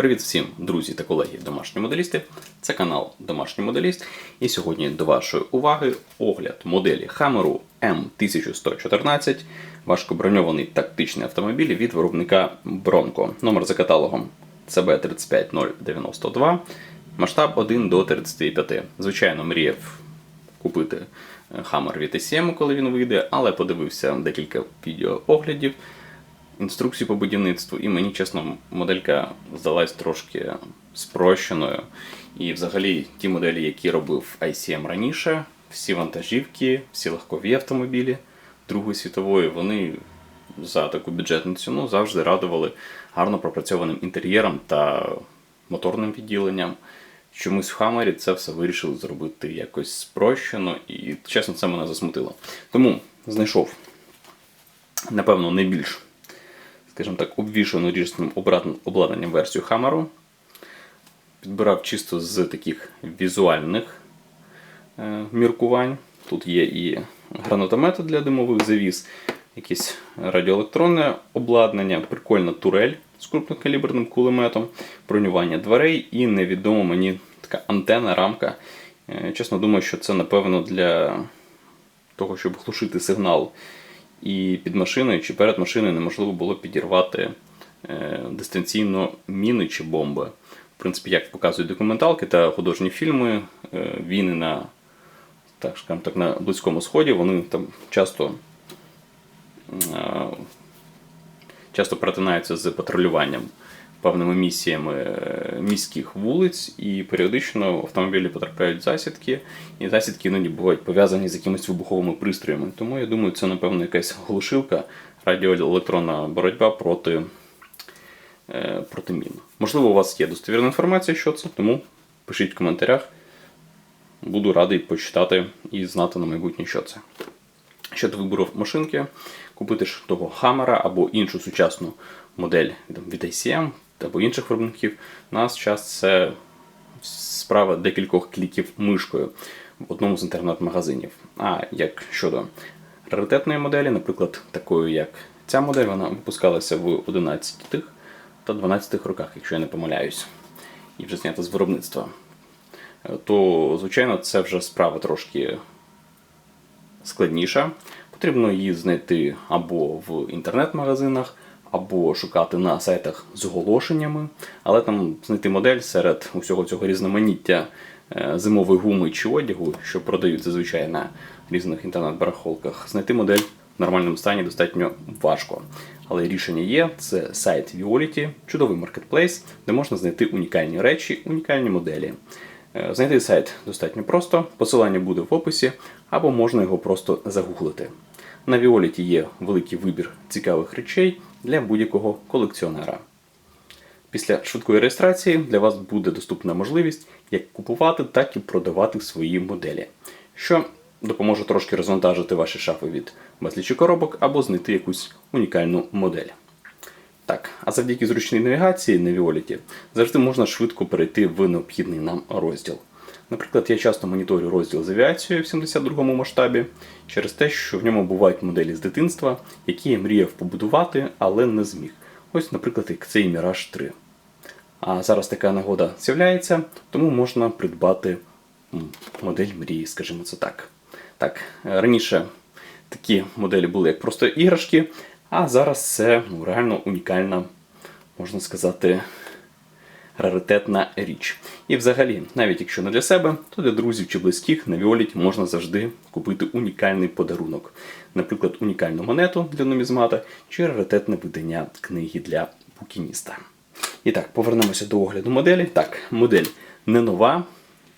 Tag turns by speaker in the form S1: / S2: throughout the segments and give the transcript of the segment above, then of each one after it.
S1: Привіт всім, друзі та колеги домашні моделісти. Це канал Домашній Моделіст. І сьогодні до вашої уваги огляд моделі Хамеру М1114, важкоброньований тактичний автомобіль від виробника Bronco. Номер за каталогом CB35092, масштаб 1 до 35. Звичайно, мріяв купити Hammer VT7, коли він вийде, але подивився декілька відеооглядів інструкцію по будівництву, і мені, чесно, моделька здалась трошки спрощеною. І взагалі ті моделі, які робив ICM раніше, всі вантажівки, всі легкові автомобілі Другої світової, вони за таку бюджетну ціну завжди радували гарно пропрацьованим інтер'єром та моторним відділенням. Чомусь в Хаммері це все вирішили зробити якось спрощено, і чесно, це мене засмутило. Тому знайшов, напевно, найбільш скажімо так, обвішану ріжним обладнанням версію Хамеру. Підбирав чисто з таких візуальних е, міркувань. Тут є і гранатомети для димових завіс, якесь радіоелектронне обладнання, прикольна турель з крупнокаліберним кулеметом, бронювання дверей і невідомо мені така антенна, рамка. Е, чесно думаю, що це, напевно, для того, щоб глушити сигнал і під машиною чи перед машиною неможливо було підірвати е, дистанційно міни чи бомби. В принципі, як показують документалки та художні фільми, е, війни на так, скажімо так, на Близькому Сході, вони там часто часто перетинаються з патрулюванням певними місіями е, міських вулиць, і періодично автомобілі потрапляють засідки, і засідки іноді бувають пов'язані з якимись вибуховими пристроями. Тому я думаю, це, напевно, якась глушилка, радіоелектронна боротьба проти е, проти мін. Можливо, у вас є достовірна інформація, що це, тому пишіть в коментарях. Буду радий почитати і знати на майбутнє, що це. Щодо вибору машинки, купити ж того Хаммера або іншу сучасну модель від ICM, або інших виробників, нас час це справа декількох кліків мишкою в одному з інтернет-магазинів. А як щодо раритетної моделі, наприклад, такою, як ця модель, вона випускалася в 11 та 12 роках, якщо я не помиляюсь, і вже знята з виробництва. То, звичайно, це вже справа трошки складніша. Потрібно її знайти або в інтернет-магазинах, або шукати на сайтах з оголошеннями, але там знайти модель серед усього цього різноманіття е, зимової гуми чи одягу, що продають зазвичай на різних інтернет-барахолках, знайти модель в нормальному стані достатньо важко. Але рішення є: це сайт Violity, чудовий маркетплейс, де можна знайти унікальні речі, унікальні моделі. Е, знайти сайт достатньо просто, посилання буде в описі, або можна його просто загуглити. На Віоліті є великий вибір цікавих речей для будь-якого колекціонера. Після швидкої реєстрації для вас буде доступна можливість як купувати, так і продавати свої моделі, що допоможе трошки розвантажити ваші шафи від безлічі коробок або знайти якусь унікальну модель. Так, а завдяки зручній навігації на Віоліті завжди можна швидко перейти в необхідний нам розділ. Наприклад, я часто моніторю розділ з авіацією в 72-му масштабі через те, що в ньому бувають моделі з дитинства, які я мріяв побудувати, але не зміг. Ось, наприклад, як цей Міраж 3. А зараз така нагода з'являється, тому можна придбати модель мрії, скажімо це так. Так, раніше такі моделі були як просто іграшки, а зараз це ну, реально унікальна, можна сказати, раритетна річ. І взагалі, навіть якщо не для себе, то для друзів чи близьких на Віоліті можна завжди купити унікальний подарунок. Наприклад, унікальну монету для нумізмата чи раритетне видання книги для букініста. І так, повернемося до огляду моделі. Так, модель не нова,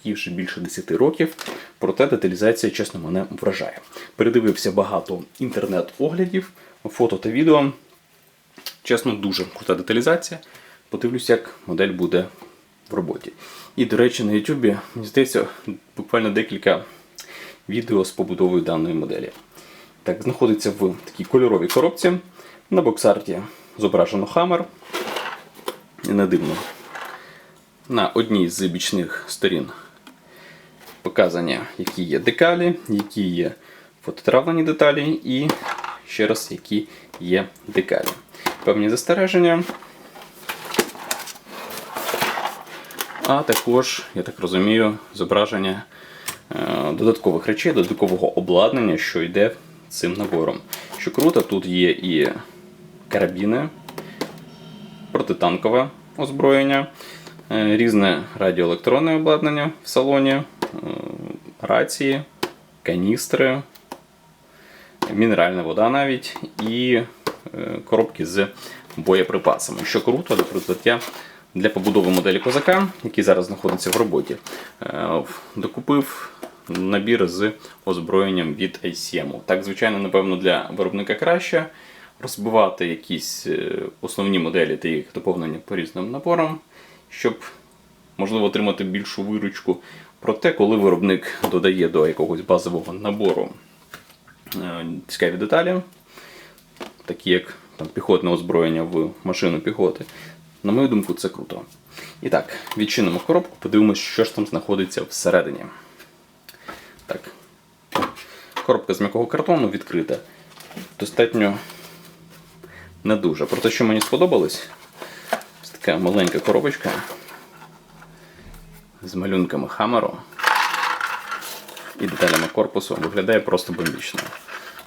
S1: їй вже більше 10 років, проте деталізація, чесно, мене вражає. Передивився багато інтернет-оглядів, фото та відео. Чесно, дуже крута деталізація. Подивлюсь, як модель буде в роботі. І, до речі, на YouTube, мені здається, буквально декілька відео з побудовою даної моделі. Так, знаходиться в такій кольоровій коробці. На боксарті зображено. І не дивно. На одній з бічних сторін показані, які є декалі, які є фототравлені деталі, і ще раз, які є декалі. Певні застереження. А також, я так розумію, зображення е, додаткових речей, додаткового обладнання, що йде цим набором. Що круто, тут є і карабіни, протитанкове озброєння, е, різне радіоелектронне обладнання в салоні, е, рації, каністри, мінеральна вода навіть і коробки з боєприпасами. Що круто, наприклад, я для побудови моделі козака, який зараз знаходиться в роботі, е, докупив набір з озброєнням від ICM. Так, звичайно, напевно, для виробника краще розбивати якісь е, основні моделі та їх доповнення по різним наборам, щоб можливо отримати більшу виручку. Проте, коли виробник додає до якогось базового набору е, цікаві деталі, такі як там, піхотне озброєння в машину піхоти. На мою думку, це круто. І так, відчинимо коробку, подивимось, що ж там знаходиться всередині. Так. Коробка з м'якого картону відкрита. Достатньо не дуже. Про те, що мені сподобалось, ось така маленька коробочка з малюнками хамеру і деталями корпусу виглядає просто бомбічно.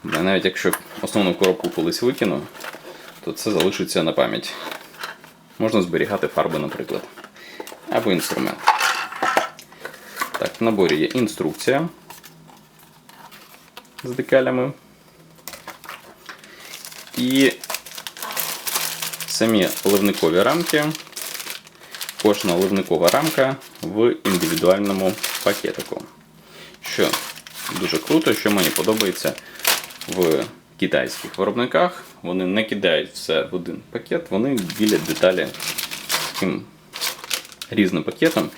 S1: Навіть якщо основну коробку колись викину, то це залишиться на пам'ять. Можна зберігати фарби, наприклад. Або інструмент. Так, в наборі є інструкція з декалями. І самі ливникові рамки. Кожна ливникова рамка в індивідуальному пакетику. Що дуже круто, що мені подобається в китайських виробниках. Вони не кидають все в один пакет, вони ділять деталі таким різним пакетом.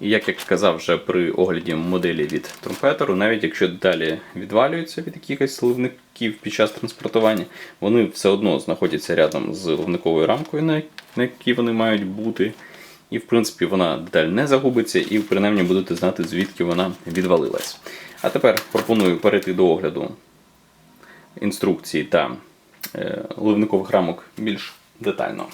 S1: І як я казав вже при огляді моделі від трумпетеру, навіть якщо деталі відвалюються від якихось ливників під час транспортування, вони все одно знаходяться рядом з ливниковою рамкою, на якій вони мають бути. І, в принципі, вона деталь не загубиться, і принаймні будете знати, звідки вона відвалилась. А тепер пропоную перейти до огляду інструкції та ливникових рамок більш детально.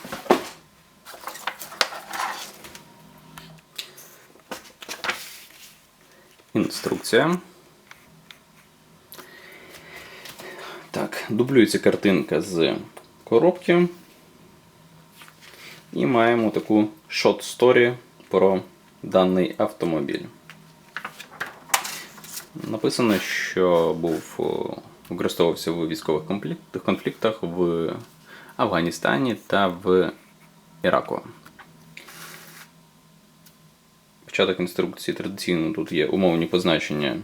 S1: Інструкція. Так, дублюється картинка з коробки. І маємо таку short story про даний автомобіль. Написано, що був о, використовувався в військових конфліктах в Афганістані та в Іраку. Початок інструкції традиційно тут є умовні позначення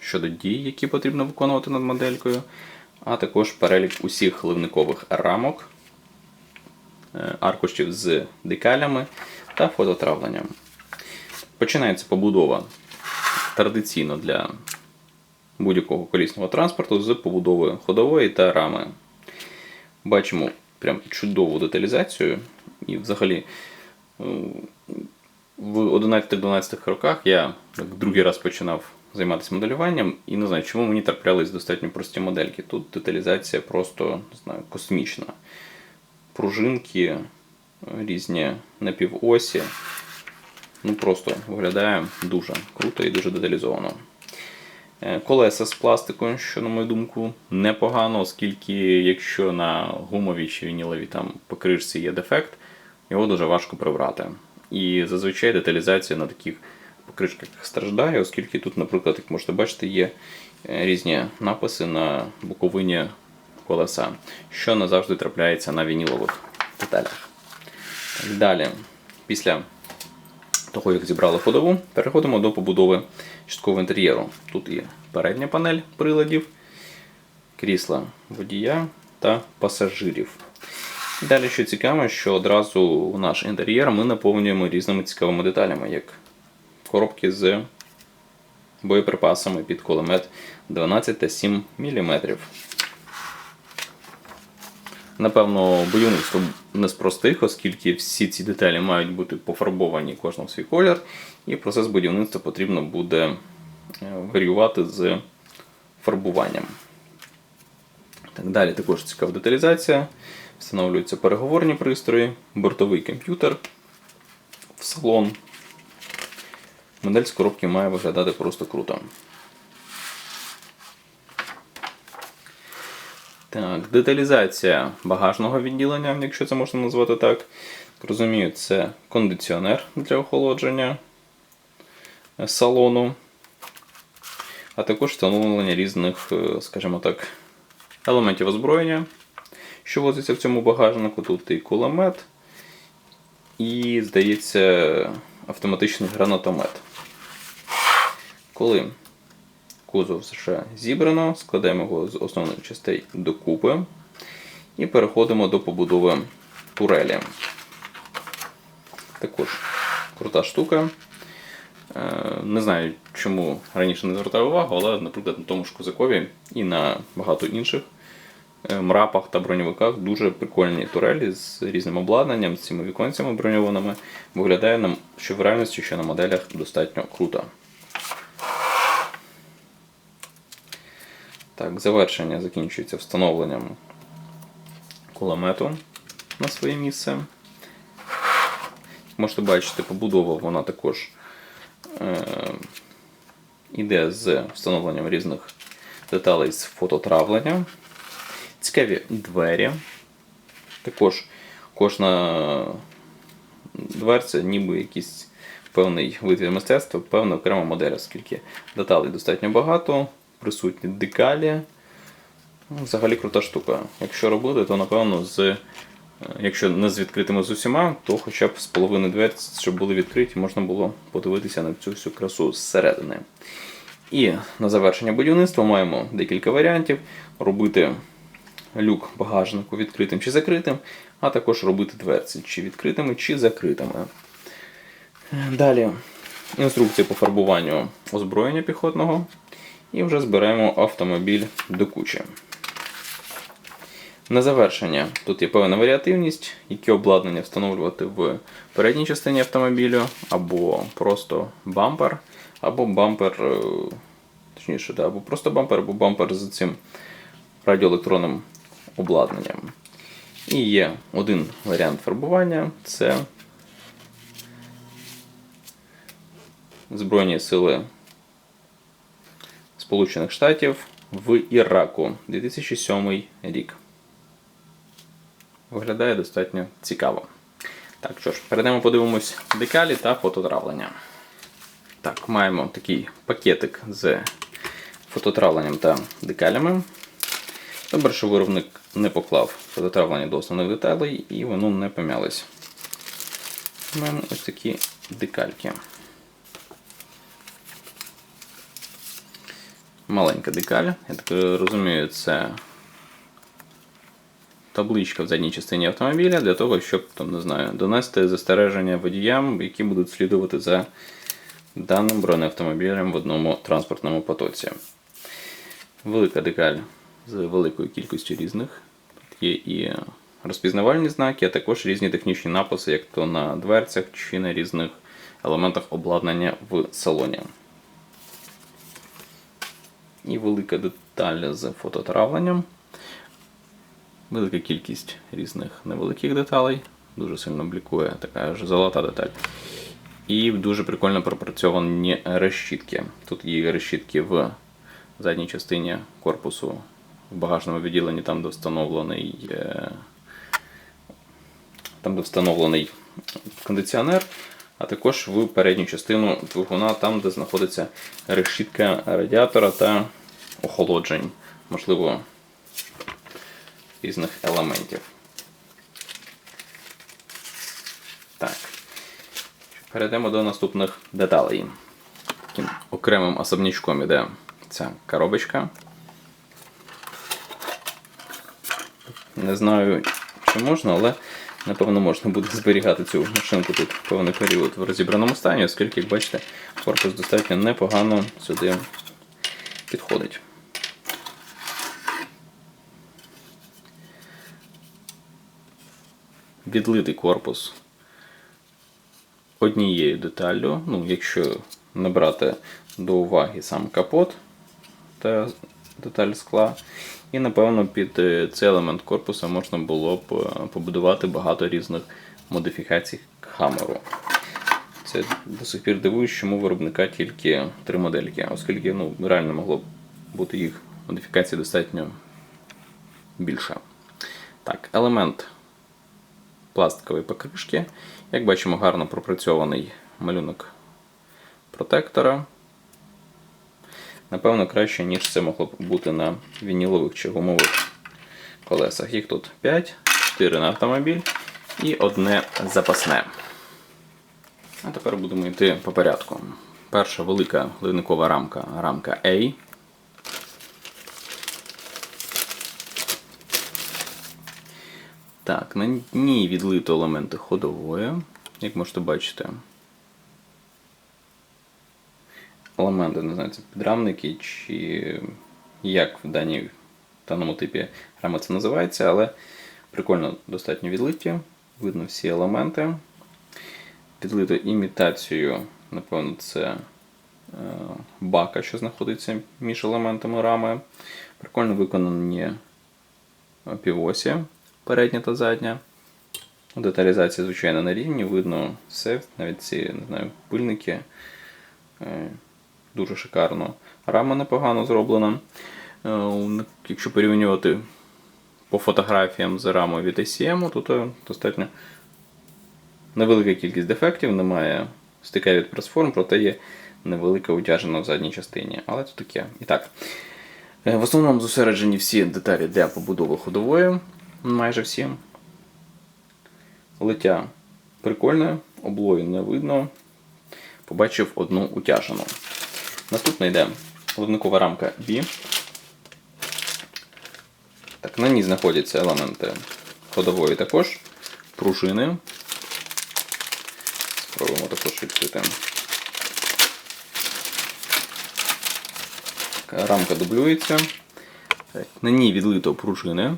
S1: щодо дій, які потрібно виконувати над моделькою, а також перелік усіх ливникових рамок, е, аркушів з декалями та фототравленням. Починається побудова традиційно для будь-якого колісного транспорту з побудовою ходової та рами. Бачимо прям чудову деталізацію. І взагалі е, в 11-12 роках я так, другий раз починав займатися моделюванням і не знаю, чому мені траплялись достатньо прості модельки. Тут деталізація просто не знаю, космічна. Пружинки, е, різні напівосі. Ну просто виглядає дуже круто і дуже деталізовано. Е, Колеса з пластику, що, на мою думку, непогано, оскільки якщо на гумовій чи вініловій там покришці є дефект, його дуже важко прибрати. І зазвичай деталізація на таких покришках страждає, оскільки тут, наприклад, як можете бачити, є е, різні написи на боковині колеса, що не завжди трапляється на вінілових деталях. Далі, після того, як зібрали ходову, переходимо до побудови часткового інтер'єру. Тут є передня панель приладів, крісла водія та пасажирів. Далі, що цікаво, що одразу наш інтер'єр ми наповнюємо різними цікавими деталями, як коробки з боєприпасами під кулемет 12 та 7 мм. Напевно, будівництво не з простих, оскільки всі ці деталі мають бути пофарбовані кожна в свій колір, і процес будівництва потрібно буде е, варіювати з фарбуванням. Так далі також цікава деталізація. Встановлюються переговорні пристрої, бортовий комп'ютер в салон, модель з коробки має виглядати просто круто. Так, деталізація багажного відділення, якщо це можна назвати так. Розумію, це кондиціонер для охолодження е, салону, а також встановлення різних, е, скажімо так, елементів озброєння, що возиться в цьому багажнику. Тут і кулемет, і, здається, автоматичний гранатомет. Коли кузов вже зібрано, складаємо його з основних частей докупи і переходимо до побудови турелі. Також крута штука. Е, Не знаю, чому раніше не звертав увагу, але, наприклад, на тому ж Козакові і на багато інших е, мрапах та броньовиках дуже прикольні турелі з різним обладнанням, з цими віконцями броньованими. Виглядає нам, що в реальності, що на моделях достатньо круто. Так, завершення закінчується встановленням кулемету на своє місце. Можете бачити, побудова вона також е, іде з встановленням різних деталей з фототравлення. Цікаві двері. Також кожна дверця, ніби якийсь певний витвір мистецтва, певна окрема модель, оскільки деталей достатньо багато, присутні декалі. Ну, Взагалі крута штука. Якщо робити, то напевно з. е, Якщо не з відкритими з усіма, то хоча б з половини дверць, щоб були відкриті, можна було подивитися на цю всю красу зсередини. І на завершення будівництва маємо декілька варіантів: робити люк багажнику відкритим чи закритим, а також робити дверці чи відкритими, чи закритими. Далі інструкція по фарбуванню озброєння піхотного. І вже зберемо автомобіль до кучі. На завершення тут є певна варіативність, які обладнання встановлювати в передній частині автомобілю, або просто бампер, або бампер, е, точніше, да, або просто бампер, або бампер з цим радіоелектронним обладнанням. І є один варіант фарбування це Збройні сили Сполучених Штатів в Іраку 2007 рік. Виглядає достатньо цікаво. Так, що ж, перейдемо, подивимось декалі та фототравлення. Так, маємо такий пакетик з фототравленням та декалями. Добре, що виробник не поклав фототравлення до основних деталей і воно не помялось. Маємо ось такі декальки. Маленька декаль. Я так розумію, це табличка в задній частині автомобіля для того, щоб там, не знаю, донести застереження водіям, які будуть слідувати за даним бронеавтомобілем в одному транспортному потоці. Велика декаль з великою кількістю різних. Тут є і розпізнавальні знаки, а також різні технічні написи, як то на дверцях чи на різних елементах обладнання в салоні. І велика деталь з фототравленням. Велика кількість різних невеликих деталей. Дуже сильно блікує така ж золота деталь. І дуже прикольно пропрацьовані решітки. Тут є решітки в задній частині корпусу, в багажному відділенні, там, де встановлений, е, там, де встановлений кондиціонер, а також в передню частину двигуна, там, де знаходиться решітка радіатора та охолоджень, можливо, різних елементів. Так. Перейдемо до наступних деталей. Таким окремим особнячком іде ця коробочка. Не знаю, чи можна, але напевно можна буде зберігати цю машинку тут певний період в розібраному стані, оскільки, як бачите, корпус достатньо непогано сюди підходить. Відлитий корпус однією деталлю, ну, якщо не брати до уваги сам капот та деталь скла. І, напевно, під е, цей елемент корпуса можна було б е, побудувати багато різних модифікацій хамеру. Це до сих пір дивуюсь, чому виробника тільки три модельки, оскільки ну, реально могло б бути їх модифікацій достатньо більше. Так, елемент пластикової покришки. Як бачимо, гарно пропрацьований малюнок протектора. Напевно, краще, ніж це могло б бути на вінілових чи гумових колесах. Їх тут 5, 4 на автомобіль і одне запасне. А тепер будемо йти по порядку. Перша велика ливникова рамка рамка A. Так, на ній відлито елементи ходової, як можете бачити. Елементи, не знаю, це підрамники чи як в даній даному типі рами це називається, але прикольно достатньо відлиті. Видно всі елементи. Відлито імітацію, напевно, це е, бака, що знаходиться між елементами рами. Прикольно виконані півосі передня та задня. Деталізація, звичайно, на рівні, видно все, навіть ці не знаю, пильники. Е, Дуже шикарно. Рама непогано зроблена. Е, Якщо порівнювати по фотографіям з рамою від ACM, то достатньо невелика кількість дефектів, немає стика від прес-форм, проте є невелика утяжена в задній частині. Але це таке. І так. Е, В основному зосереджені всі деталі для побудови ходової, майже всі. Лиття прикольне, облою не видно. Побачив одну утяжену. Наступна йде ливникова рамка B. Так, на ній знаходяться елементи ходової також, пружини. Спробуємо також відкрити. Рамка дублюється. На ній відлито пружини.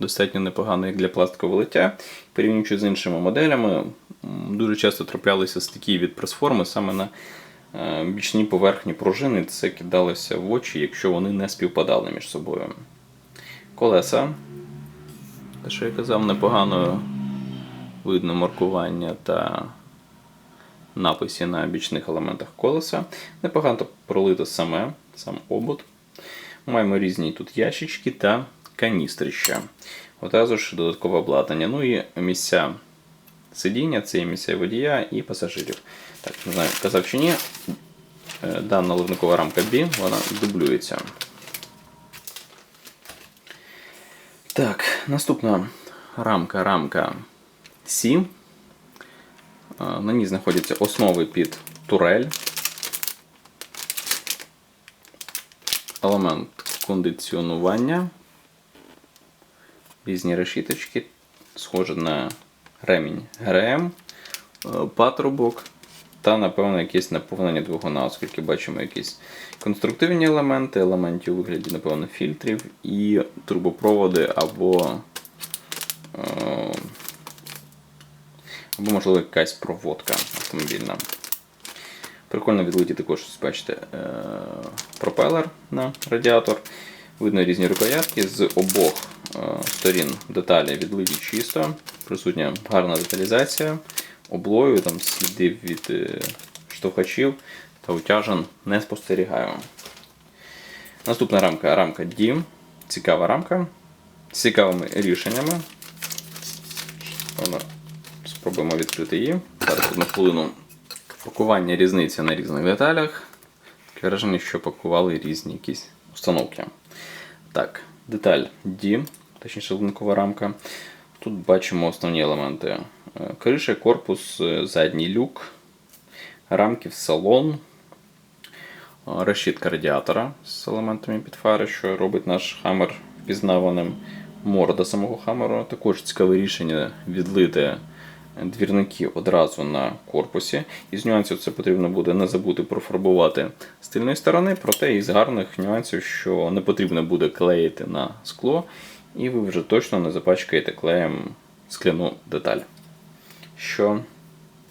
S1: Достатньо непогано як для пластикового лиття. Порівнюючи з іншими моделями, дуже часто траплялися стики від пресформи саме на е, бічній поверхні пружини. Це кидалося в очі, якщо вони не співпадали між собою. Колеса. Те, що я казав, непогано видно маркування та написі на бічних елементах колеса. Непогано пролито саме, сам обод. Маємо різні тут ящички та каністрища. Одразу ж додаткове обладнання. Ну і місця сидіння, це і місця водія і пасажирів. Так, не знаю, казав чи ні. Е, Дана ливникова рамка B, вона дублюється. Так, наступна рамка рамка C. Е, На ній знаходяться основи під турель. Елемент кондиціонування. Різні решіточки, схоже на ремінь ГРМ, е, патрубок та, напевно, якесь наповнення двигуна, оскільки бачимо якісь конструктивні елементи, елементи у вигляді, напевно, фільтрів і трубопроводи або, е, або можливо, якась проводка автомобільна. Прикольно відлиті також, бачите, е, пропелер на радіатор. Видно різні рукоятки з обох сторін деталі відлиті чисто, присутня гарна деталізація, облою, там слідів від е, штовхачів та утяжен не спостерігаю. Наступна рамка рамка D. Цікава рамка з цікавими рішеннями. Спробуємо відкрити її. Зараз одну хвилину. Пакування різниця на різних деталях. Таке враження, що пакували різні якісь установки. Так, деталь D, точніше ливникова рамка. Тут бачимо основні елементи: Е, криша, корпус, е, задній люк, рамки в салон, е, решітка радіатора з елементами під фари, що робить наш хамер впізнаваним. Морда самого хамеру. Також цікаве рішення відлити двірники одразу на корпусі. Із нюансів це потрібно буде не забути профарбувати з тильної сторони, проте із гарних нюансів, що не потрібно буде клеїти на скло, і ви вже точно не запачкаєте клеєм скляну деталь, що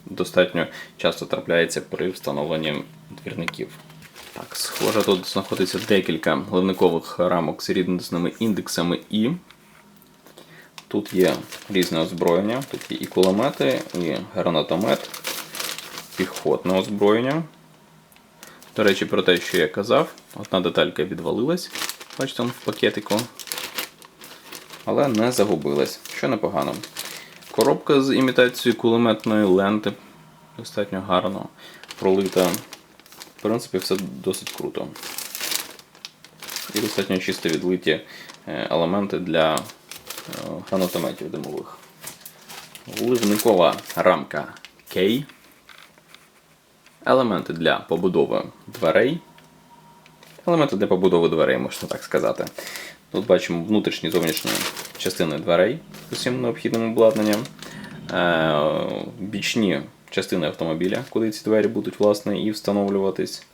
S1: достатньо часто трапляється при встановленні двірників. Так, схоже, тут знаходиться декілька ливникових рамок з рідносними індексами І. Тут є різне озброєння, тут є і кулемети, і гранатомет, піхотне озброєння. До речі, про те, що я казав, одна деталька відвалилась, бачите, в пакетику, але не загубилась, що непогано. Коробка з імітацією кулеметної ленти достатньо гарно пролита. В принципі, все досить круто. І достатньо чисто відлиті е, елементи для е, гранатометів димових. Ливникова рамка K. Елементи для побудови дверей. Елементи для побудови дверей, можна так сказати. Тут бачимо внутрішні зовнішні частини дверей з усім необхідним обладнанням. Е, Бічні частини автомобіля, куди ці двері будуть власне і встановлюватись.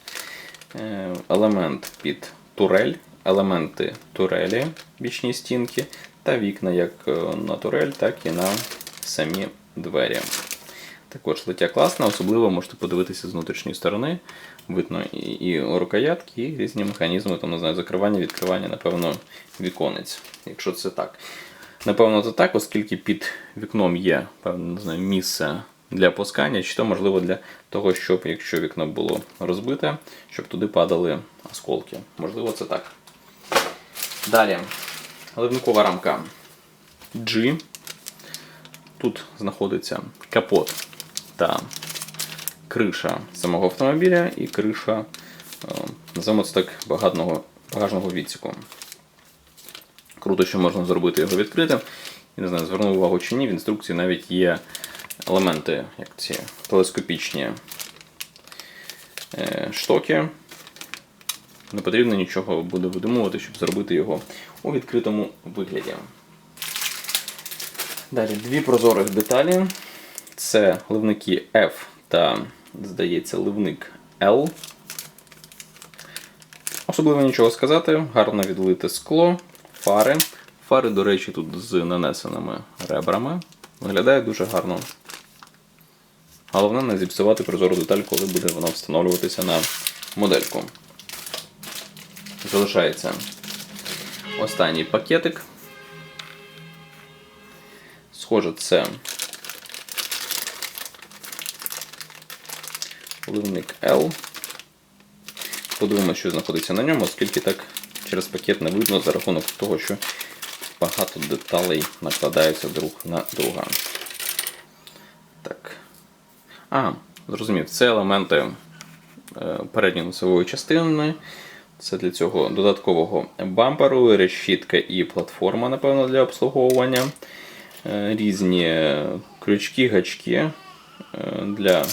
S1: Е, Елемент під турель, елементи турелі, бічні стінки та вікна як е, на турель, так і на самі двері. Також лиття класна, особливо можете подивитися з внутрішньої сторони. Видно і, і рукоятки, і різні механізми, там, не знаю, закривання, відкривання, напевно, віконець. Якщо це так. Напевно, це так, оскільки під вікном є певне не знаю, місце для пускання, чи то можливо для того, щоб якщо вікно було розбите, щоб туди падали осколки. Можливо, це так. Далі. Ливникова рамка G. Тут знаходиться капот та криша самого автомобіля і криша, е, називаємо так, багажного, багажного відсіку. Круто, що можна зробити його відкритим. І не знаю, звернув увагу чи ні, в інструкції навіть є елементи, як ці телескопічні е, штоки. Не потрібно нічого буде видумувати, щоб зробити його у відкритому вигляді. Далі дві прозорих деталі. Це ливники F та, здається, ливник L. Особливо нічого сказати, гарно відлите скло, фари. Фари, до речі, тут з нанесеними ребрами. Виглядає дуже гарно. Головне не зіпсувати прозору деталь, коли буде вона встановлюватися на модельку. Залишається останній пакетик. Схоже, це ливник L. Подивимося, що знаходиться на ньому, оскільки так через пакет не видно за рахунок того, що багато деталей накладаються друг на друга. Так. А, зрозумів, це елементи е, передньої носової частини. Це для цього додаткового бамперу, решітка і платформа, напевно, для обслуговування. Е, Різні крючки, гачки е, для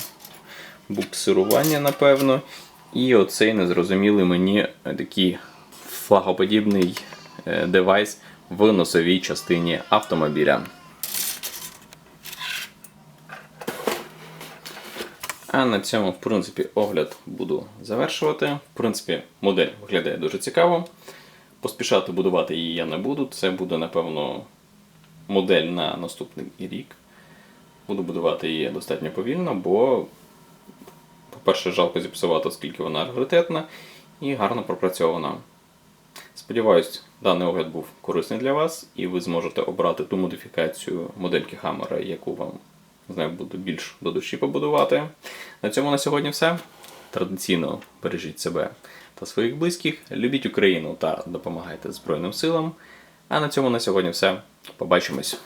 S1: буксирування, напевно. І оцей незрозумілий мені такий флагоподібний е, девайс в носовій частині автомобіля. А на цьому, в принципі, огляд буду завершувати. В принципі, модель виглядає дуже цікаво. Поспішати будувати її я не буду. Це буде, напевно, модель на наступний рік. Буду будувати її достатньо повільно, бо, по-перше, жалко зіпсувати, оскільки вона раритетна і гарно пропрацьована. Сподіваюсь, даний огляд був корисний для вас, і ви зможете обрати ту модифікацію модельки Hammer, яку вам не знаю, буде більш до душі побудувати. На цьому на сьогодні все. Традиційно бережіть себе та своїх близьких, любіть Україну та допомагайте Збройним силам. А на цьому на сьогодні все. Побачимось.